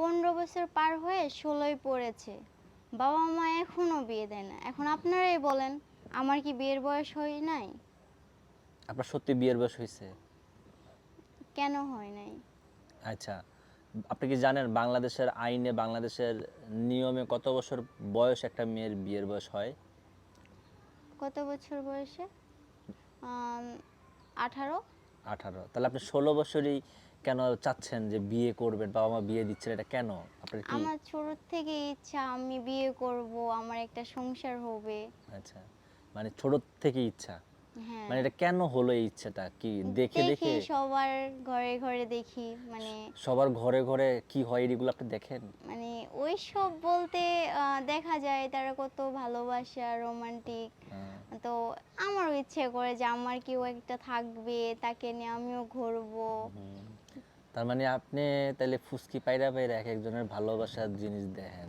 পনেরো বছর পার হয়ে ষোলোই পড়েছে। বাবা মা এখনও বিয়ে দেয় না। এখন আপনারাই বলেন আমার কি বিয়ের বয়স হয় নাই? আপনার সত্যি বিয়ের বয়স হয়েছে? কেন হয় নাই? আচ্ছা আপনি কি জানেন বাংলাদেশের আইনে বাংলাদেশের নিয়মে কত বছর বয়স একটা মেয়ের বিয়ের বয়স হয়? কত বছর বয়সে? আঠারো। আঠারো। তাহলে আপনি ষোলো বছরই কেন চাচ্ছেন যে বিয়ে করবেন? বাবা মা বিয়ে দিচ্ছেন এটা কেন? আপনার কি আমার ছোট থেকে ইচ্ছা আমি বিয়ে করব আমার একটা সংসার হবে। আচ্ছা মানে ছোট থেকে ইচ্ছা? হ্যাঁ। মানে এটা কেন হলো এই ইচ্ছাটা? কি দেখে দেখে সবার ঘরে ঘরে দেখি মানে সবার ঘরে ঘরে কি হয় এগুলো আপনি দেখেন? মানে ওই সব বলতে দেখা যায় তারা কত ভালোবাসা রোমান্টিক। হ্যাঁ। তো আমারও ইচ্ছে করে যে আমার কেউ একটা থাকবে তাকে নিয়ে আমিও ঘুরবো। তার মানে আপনি তাহলে ফুসকি পায়রা পায়রা এক একজনের ভালোবাসার জিনিস দেখেন।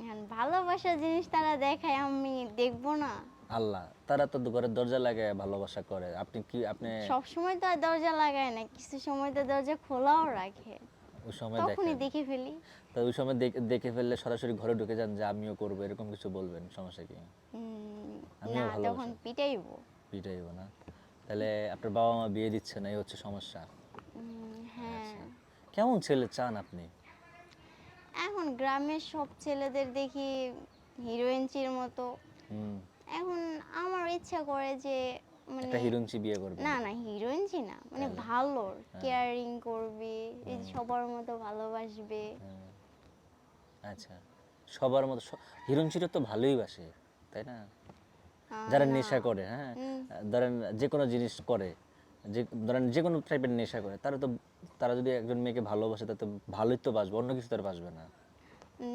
এখন ভালোবাসা জিনিস তারা দেখায় আমি দেখব না। আল্লাহ তারা তো ঘরের দরজা লাগায় ভালোবাসা করে। আপনি কি আপনি সব সময় তো আর দরজা লাগায় না কিছু সময় তো দরজা খোলাও রাখে। ওই সময় তখনই দেখে ফেলি। তো ওই সময় দেখে- ফেললে সরাসরি ঘরে ঢুকে যান যে আমিও করব এরকম কিছু বলবেন সমস্যা কি? আমিও না তখন পিটাইবো। পিটাইব না। তাহলে আপনার বাবা মা বিয়ে দিচ্ছে না এই হচ্ছে সমস্যা। কেমন ছেলে চান আপনি? এখন গ্রামের সব ছেলেদের দেখি হিরোইনচির মতো। এখন আমার ইচ্ছা করে যে মানে একটা হিরোইনচি বিয়ে করবেন না না হিরোইনচি না মানে ভালো কেয়ারিং করবে এই সবার মতো ভালোবাসবে। হ্যাঁ। আচ্ছা সবার মতো হিরোইনচিটা তো ভালোই বাসে তাই না? যারা নেশা করে হ্যাঁ। ধরেন যে কোনো জিনিস করে যে ধরেন যে কোনো টাইপের নেশা করে তারা তো তারা যদি একজন মেয়েকে ভালোবাসে তাতে ভালোই তো বাসবে অন্য কিছু তার বাসবে না।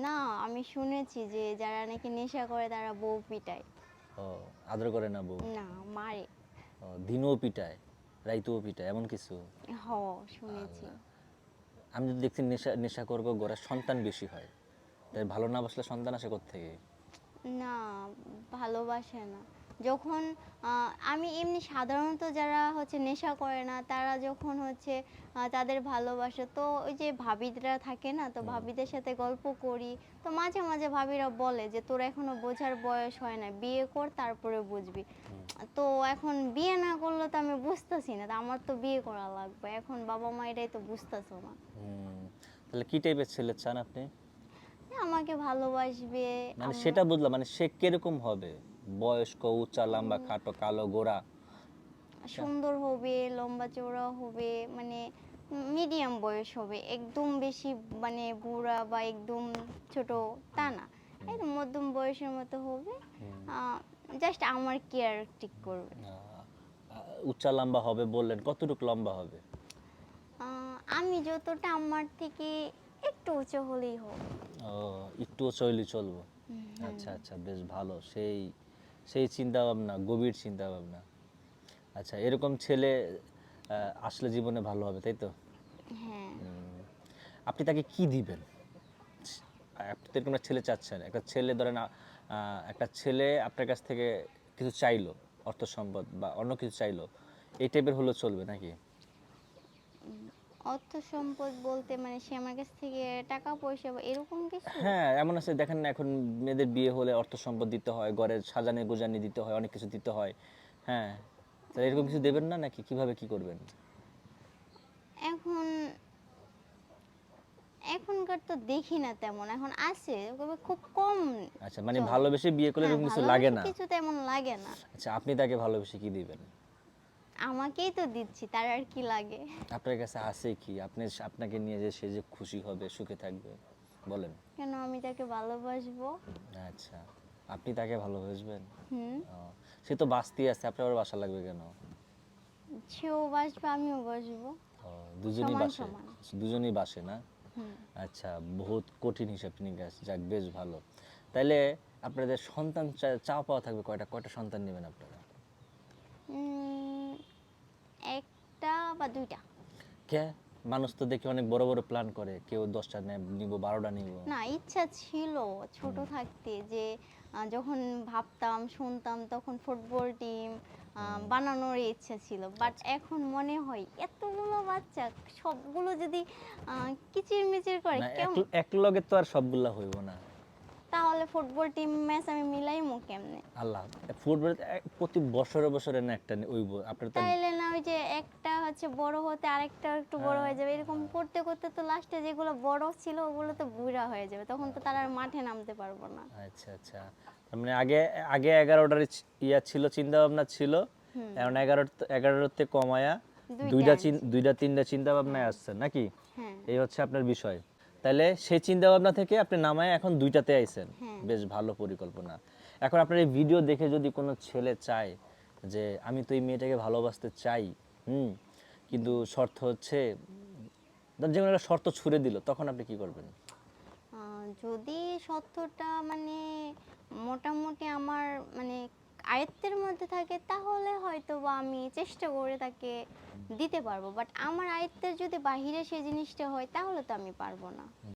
না আমি শুনেছি যে যারা নাকি নেশা করে তারা বউ পিটায়। ও আদর করে না বউ? না মারে। ও, দিনও পিটায় রাইতেও পিটায় এমন কিছু? হ শুনেছি। আমি যদি দেখছি নেশা নেশা করব গোড়া সন্তান বেশি হয় তাই ভালো না বাসলে সন্তান আসে থেকে না ভালোবাসে না। যখন আমি এমনি সাধারণত যারা হচ্ছে নেশা করে না তারা যখন হচ্ছে তাদের ভালোবাসে তো ওই যে ভাবিরা থাকে না তো ভাবিদের সাথে গল্প করি তো মাঝে মাঝে ভাবিরা বলে যে তোর এখনও বোঝার বয়স হয় না বিয়ে কর তারপরে বুঝবি। তো এখন বিয়ে না করলে তো আমি বুঝতেছি না আমার তো বিয়ে করা লাগবে এখন বাবা মা এটাই তো বুঝতেছো না। তাহলে কি টাইপের ছেলে চান আপনি? আমাকে ভালোবাসবে মানে সেটা বুঝলাম মানে সে কীরকম হবে? বয়স্ক উচ্চা লম্বা খাটো কালো গোরা সুন্দর হবে লম্বা চওড়া হবে মানে মিডিয়াম বয়স হবে একদম বেশি মানে বুড়া বা একদম ছোট তা না। একদম মধ্যম বয়সের মতো হবে। জাস্ট আমার কেয়ার ঠিক করবে। উচ্চা লম্বা হবে বললেন কতটুকু লম্বা হবে? আমি যতটা আমার থেকে একটু উঁচু হলেই হবে। ও একটু চইলি চলবো। আচ্ছা আচ্ছা বেশ ভালো। সেই সেই চিন্তাভাবনা গভীর চিন্তা ভাবনা আচ্ছা এরকম ছেলে আসলে জীবনে ভালো হবে তাই তো? হ্যাঁ। আপনি তাকে কি দিবেন? আপনি তো এরকম একটা ছেলে চাচ্ছেন। একটা ছেলে ধরেন আহ, একটা ছেলে আপনার কাছ থেকে কিছু চাইলো অর্থ সম্পদ বা অন্য কিছু চাইলো এই টাইপের হলে চলবে নাকি? অর্থ সম্পদ বলতে মানে সে আমার কাছ থেকে টাকা পয়সা বা এরকম কিছু? হ্যাঁ এমন আছে দেখেন না এখন মেয়েদের বিয়ে হলে অর্থ সম্পদ দিতে হয় ঘরের সাজানি গোজানি দিতে হয় অনেক কিছু দিতে হয়। হ্যাঁ তাহলে এরকম কিছু দেবেন না নাকি? কীভাবে কি করবেন? এখন এখনকার তো দেখি না তেমন এখন আছে তবে খুব কম আচ্ছা মানে ভালোবেসে বিয়ে করলে হ্যাঁ, এরকম কিছু লাগে না? কিছু তেমন লাগে না। আচ্ছা আপনি তাকে ভালোবেসে কি দিবেন? আমাকেই তো দিচ্ছি তার আর কি লাগে? আপনার কাছে আছে কি? আপনি আপনাকে নিয়ে যে সে যে খুশি হবে সুখে থাকবে বলেন। কেন আমি তাকে ভালোবাসবো? আচ্ছা আপনি তাকে ভালোবাসবেন? হুম। সে তো বাঁচতেই আছে আপনার আবার বাসা লাগবে কেন? সেও বাসবে আমিও বাসবো। দুজনই বাসে। দুজনই বাসে না? আচ্ছা বহুত কঠিন হিসাব নিকাশ যাক বেশ ভালো। তাইলে আপনাদের সন্তান চা- পাওয়া থাকবে কয়টা? কয়টা সন্তান নেবেন আপনারা? বা দুইটা? কে? মানুষ তো দেখি অনেক বড় বড় প্ল্যান করে। কেউ দশটা নেব বারোটা নিব। না ইচ্ছা ছিল ছোট থাকতে যে যখন ভাবতাম শুনতাম তখন ফুটবল টিম বানানোর ইচ্ছা ছিল। বাট এখন মনে হয় এতগুলো বাচ্চা সবগুলো যদি কিচিরমিচির করে এক লগে তো আর সবগুলা হইব না। তাহলে ফুটবল টিম ম্যাচ আমি মিলাইমু কেমনে? আল্লাহ ফুটবল প্রতি বছরে বছরে না একটা হইব আপনার তো তাইলে না ওই যে একটা হচ্ছে বড় হতে আরেকটা একটু বড় হ্যাঁ। হয়ে যাবে। এরকম করতে করতে তো লাস্টে যেগুলো বড় ছিল ওগুলো তো বুড়া হয়ে যাবে। তখন তো তারা আর মাঠে নামতে পারব না। আচ্ছা আচ্ছা। তার মানে আগে আগে এগারোটার ইয়া ছিল চিন্তা ভাবনা ছিল। এখন এগারো এগারোতে কমায়া দুইটা দুইটা দুইটা তিনটা চিন্তা ভাবনায় আসছে নাকি? হ্যাঁ। এই হচ্ছে আপনার বিষয়। তাহলে সেই চিন্তা ভাবনা থেকে আপনি নামায় এখন দুইটাতে আইছেন। হ্যাঁ। বেশ ভালো পরিকল্পনা। এখন আপনার এই ভিডিও দেখে যদি কোনো ছেলে চায় যে আমি তো এই মেয়েটাকে ভালোবাসতে চাই হুম কিন্তু শর্ত হচ্ছে ধর যেমন একটা শর্ত ছুড়ে দিল তখন আপনি কি করবেন? যদি শর্তটা মানে মোটামুটি আমার আয়ত্তের মধ্যে থাকে, তাহলে হয়তো বা আমি চেষ্টা করে তাকে দিতে পারব। বাট আমার আয়ত্তের যদি বাহিরে সেই জিনিসটা হয়, তাহলে তো আমি পারব না।